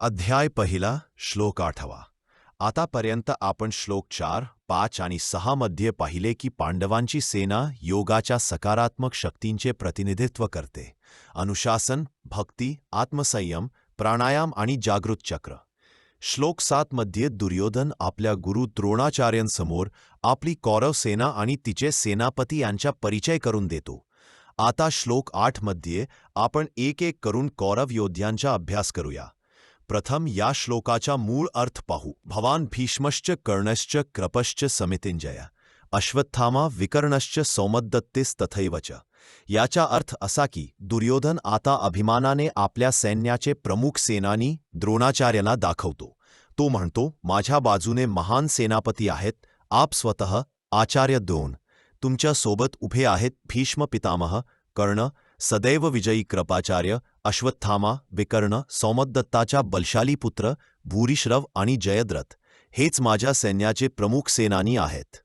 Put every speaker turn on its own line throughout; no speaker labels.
अध्याय पहिला श्लोक आठवा. आतापर्यंत आपण श्लोक चार पाच आणि सहा मध्ये पाहिले की पांडवांची सेना योगाच्या सकारात्मक शक्तींचे प्रतिनिधित्व करते. अनुशासन भक्ती आत्मसंयम प्राणायाम आणि जागृत चक्र. श्लोक सात मध्ये दुर्योधन आपल्या गुरु द्रोणाचार्यांसमोर आपली कौरव सेना आणि तिचे सेनापती यांचा परिचय करून देतो. आता श्लोक आठमध्ये आपण एक एक करून कौरव योद्ध्यांचा अभ्यास करूया. प्रथम या श्लोकाचा मूळ अर्थ पाहू. भवान भीष्मश्च कर्णश्च कृपश्च समितिंजय अश्वत्थामा विकर्णश्च सौमदत्तेस्तथैव च। याचा अर्थ असा की दुर्योधन आता अभिमानाने आपल्या सैन्याचे प्रमुख सेनानी द्रोणाचार्यांना दाखवतो. तो म्हणतो माझ्या बाजूने महान सेनापती आहेत आप स्वतः आचार्य दोन. तुमच्यासोबत उभे आहेत भीष्म पितामह कर्ण सदैव विजयी कृपाचार्य अश्वत्थामा विकर्ण सौमदत्ताचा बलशाली पुत्र भूरिश्रव आणि जयद्रथ हेच माझ्या सैन्याचे प्रमुख सेनानी आहेत.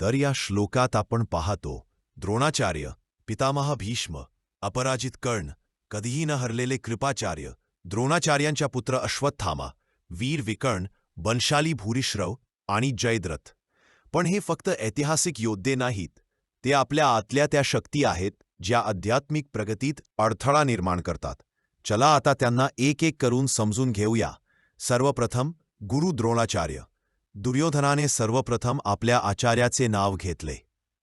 तर या श्लोकात आपण पाहतो द्रोणाचार्य पितामह भीष्म अपराजित कर्ण कधीही न हरलेले कृपाचार्य द्रोणाचार्यांच्या पुत्र अश्वत्थामा वीर विकर्ण बलशाली भूरिश्रव आणि जयद्रथ. पण हे फक्त ऐतिहासिक योद्धे नाहीत ते आपल्या आतल्या त्या शक्ती आहेत ज्या आध्यात्मिक प्रगतीत अडथळा निर्माण करतात. चला आता त्यांना एक एक करून समजून घेऊया. सर्वप्रथम गुरु द्रोणाचार्य. दुर्योधनाने सर्वप्रथम आपल्या आचार्याचे नाव घेतले.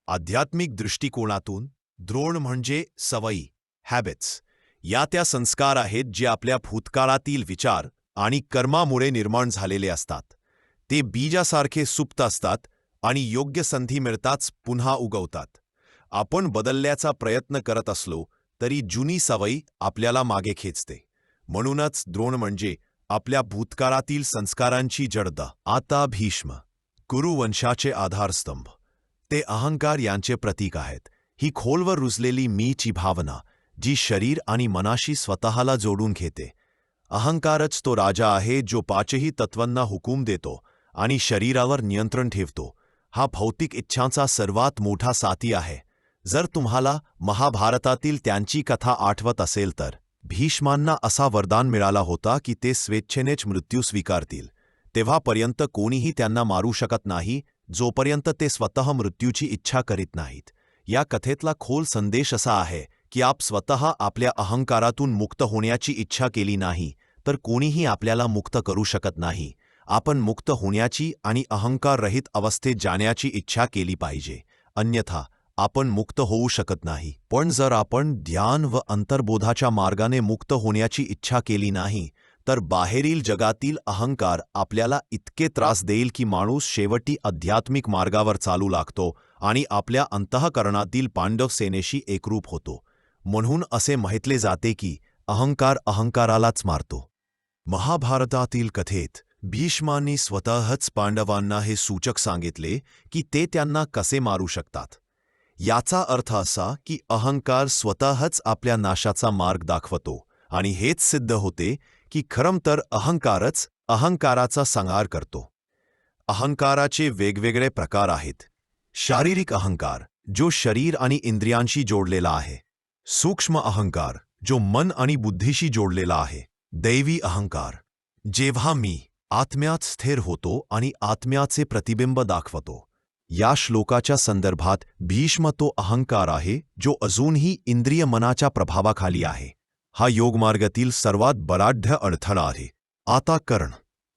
आध्यात्मिक दृष्टिकोनातून द्रोण म्हणजे सवयी हॅबिट्स या त्या संस्कार आहेत जे आपल्या भूतकाळातील विचार आणि कर्मामुळे निर्माण झालेले असतात. ते बीजासारखे सुप्त असतात आणि योग्य संधी मिळताच पुन्हा उगवतात. आपण बदलल्याचा प्रयत्न करत असलो तरी जुनी सवयी आपल्याला मागे खेचते. म्हणूनच द्रोण म्हणजे आपल्या भूतकाळातील संस्कारांची जडदा. आता भीष्म कुरुवंशाचे आधारस्तंभ. ते अहंकार यांचे प्रतीक आहेत. ही खोलवर रुजलेली मीची भावना जी शरीर आणि मनाशी स्वतःला जोडून घेते. अहंकारच तो राजा आहे जो पाचही तत्वांना हुकूम देतो आणि शरीरावर नियंत्रण ठेवतो. हा भौतिक इच्छांचा सर्वात मोठा साथी आहे. जर तुम्हाला महाभारतातील त्यांची कथा आठवत असेल तर भीष्मांना असा वरदान मिळाला होता की ते स्वेच्छेनेच मृत्यू स्वीकारतील. तेव्हापर्यंत कोणीही त्यांना मारू शकत नाही जोपर्यंत ते स्वतः मृत्यूची इच्छा करीत नाहीत. या कथेतला खोल संदेश असा आहे की आप स्वतः आपल्या अहंकारातून मुक्त होण्याची इच्छा केली नाही तर कोणीही आपल्याला मुक्त करू शकत नाही. आपण मुक्त होण्याची आणि अहंकाररहित अवस्थेत जाण्याची इच्छा केली पाहिजे. अन्यथा आपण मुक्त होऊ शकत नाही. पण जर आपण ध्यान व अंतर्बोधाच्या मार्गाने मुक्त होण्याची इच्छा केली नाही तर बाहेरील जगातील अहंकार आपल्याला इतके त्रास देईल की माणूस शेवटी आध्यात्मिक मार्गावर चालू लागतो आणि आपल्या अंतःकरणातील पांडव सेनेशी एकरूप होतो. म्हणून असे म्हटले जाते की अहंकार अहंकारालाच मारतो. महाभारतातील कथेत भीष्मांनी स्वतःच पांडवांना हे सूचक सांगितले की ते त्यांना कसे मारू शकतात? याचा अर्थ असा की अहंकार स्वतःच आपल्या नाशाचा मार्ग दाखवतो आणि हेच सिद्ध होते की खरं तर अहंकारच अहंकाराचा संहार करतो. अहंकाराचे वेगवेगळे प्रकार आहेत. शारीरिक अहंकार जो शरीर आणि इंद्रियांशी जोडलेला आहे. सूक्ष्म अहंकार जो मन आणि बुद्धीशी जोडलेला आहे. दैवी अहंकार जेव्हा मी आत्म्यात स्थिर होतो आणि आत्म्याचे प्रतिबिंब दाखवतो. या श्लोकाच्या संदर्भात भीष्म तो अहंकार आहे जो अजूनही इंद्रिय मनाच्या प्रभावाखाली आहे. हा योगमार्गातील सर्वात बलाढ्य अडथळा आहे. आता कर्ण.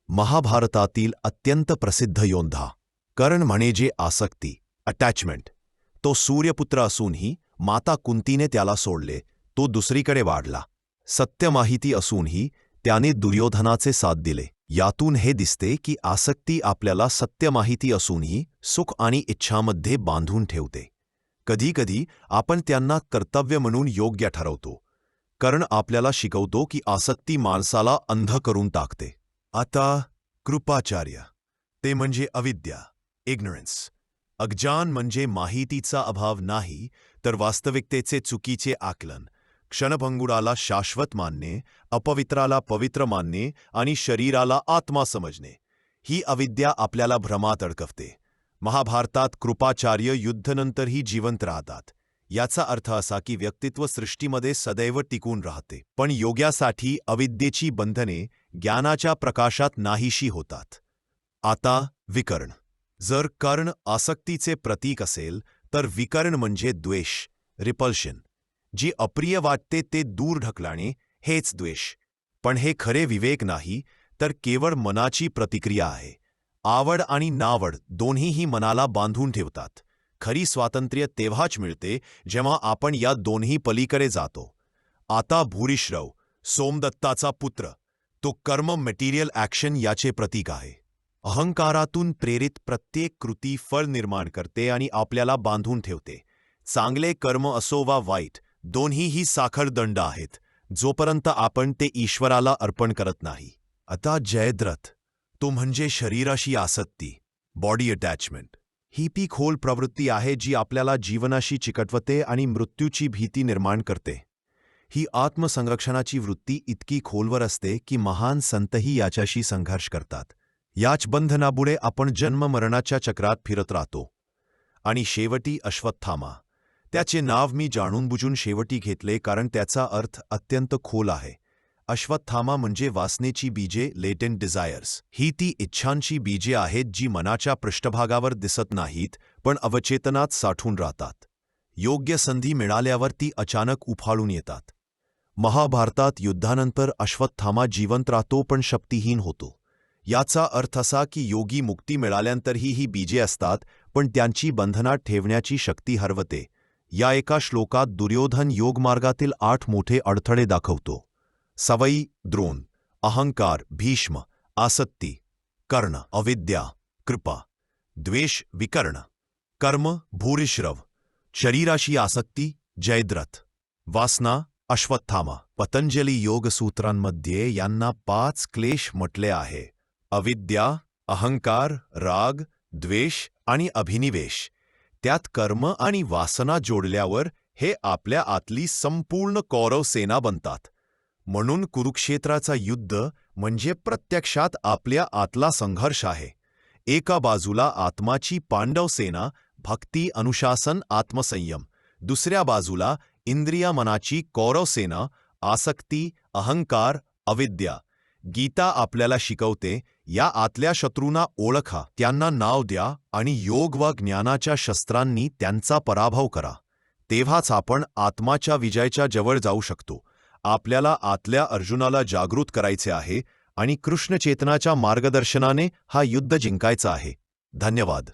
महाभारतातील अत्यंत प्रसिद्ध योद्धा. कर्ण म्हणे जे आसक्ती अटॅचमेंट तो सूर्यपुत्र असूनही माता कुंतीने त्याला सोडले तो दुसरीकडे वाढला. सत्य माहिती असूनही त्याने दुर्योधनाचे साथ दिले. यातून हे दिसते की आसक्ती आपल्याला सत्य माहिती असूनही सुख आणि इच्छामध्ये बांधून ठेवते. कधीकधी आपण त्यांना कर्तव्य म्हणून योग्य ठरवतो. कारण आपल्याला शिकवतो की आसक्ती माणसाला अंध करून टाकते. आता कृपाचार्य. ते म्हणजे अविद्या इग्नरन्स अज्ञान म्हणजे माहितीचा अभाव नाही तर वास्तविकतेचे चुकीचे आकलन. क्षणभंगुराला शाश्वत मानणे अपवित्राला पवित्र मानणे आणि शरीराला आत्मा समजणे ही अविद्या आपल्याला भ्रमात अडकवते. महाभारतात कृपाचार्य युद्धनंतरही जिवंत राहतात. याचा अर्थ असा की व्यक्तित्व सृष्टीमध्ये सदैव टिकून राहते. पण योग्यासाठी अविद्येची बंधने ज्ञानाच्या प्रकाशात नाहीशी होतात. आता विकर्ण. जर कर्ण आसक्तीचे प्रतीक असेल तर विकर्ण म्हणजे द्वेष रिपल्शन. जी अप्रिय वाटते ते दूर ढकलाणे हेच द्वेष. पण हे खरे विवेक नाही तर केवळ मनाची प्रतिक्रिया आहे. आवड आणि नावड दोन्हीही मनाला बांधून ठेवतात. खरी स्वातंत्र्य तेव्हाच मिळते जेव्हा आपण या दोन्ही पलीकडे जातो. आता भूरिश्रव सोमदत्ताचा पुत्र तो कर्म मटेरियल ॲक्शन याचे प्रतीक आहे. अहंकारातून प्रेरित प्रत्येक कृती फळ निर्माण करते आणि आपल्याला बांधून ठेवते. चांगले कर्म असो वा वाईट दोन्हीही साखर दंड आहेत. जोपर्यंत आपण ते ईश्वराला अर्पण करत नाही. आता जयद्रथ. तो म्हणजे शरीराशी आसक्ती बॉडी अटॅचमेंट ही पी खोल प्रवृत्ती आहे जी आपल्याला जीवनाशी चिकटवते आणि मृत्यूची भीती निर्माण करते. ही आत्मसंरक्षणाची वृत्ती इतकी खोलवर असते की महान संतही याच्याशी संघर्ष करतात. याच बंधनामुळे आपण जन्ममरणाच्या चक्रात फिरत राहतो. आणि शेवटी अश्वत्थामा. त्याचे नाव मी जाणून बुजून शेवटी घेतले कारण त्याचा अर्थ अत्यंत खोल आहे. अश्वत्थामा म्हणजे वासनेची बीजे लेटेंट डिझायर्स ही ती इच्छांची बीजे आहेत जी मनाच्या पृष्ठभागावर दिसत नाहीत पण अवचेतनात साठून राहतात. योग्य संधी मिळाल्यावर ती अचानक उफाळून येतात. महाभारतात युद्धानंतर अश्वत्थामा जिवंत राहतो पण शक्तिहीन होतो. याचा अर्थ असा की योगी मुक्ती मिळाल्यानंतरही ही बीजे असतात पण त्यांची बंधनात ठेवण्याची शक्ती हरवते. या एका श्लोकात दुर्योधन योगमार्गातील आठ मोठे अडथळे दाखवतो. सवयी द्रोण अहंकार भीष्म आसक्ती कर्ण अविद्या कृपा द्वेष विकर्ण कर्म भूरिश्रव शरीराशी आसक्ती जयद्रथ वासना अश्वत्थामा पतंजली योगसूत्रांमध्ये यांना पाच क्लेश म्हटले आहे. अविद्या अहंकार राग द्वेष आणि अभिनिवेश. त्यात कर्म आणि वासना जोडल्यावर हे आपल्या आतली संपूर्ण कौरव सेना बनतात. म्हणून कुरुक्षेत्राचा युद्ध म्हणजे प्रत्यक्षात आपल्या आतला संघर्ष आहे. एका बाजूला आत्माची पांडव सेना भक्ती अनुशासन आत्मसंयम. दुसऱ्या बाजूला इंद्रिया मनाची कौरव सेना आसक्ती अहंकार अविद्या. गीता आपल्याला शिकवते या आतल्या शत्रूंना ओळखा त्यांना नाव द्या आणि योग व ज्ञानाच्या शस्त्रांनी त्यांचा पराभव करा. तेव्हाच आपण आत्माच्या विजयाच्या जवळ जाऊ शकतो. आपल्याला आतल्या अर्जुनाला जागृत करायचे आहे आणि कृष्णचेतनाच्या मार्गदर्शनाने हा युद्ध जिंकायचा आहे. धन्यवाद.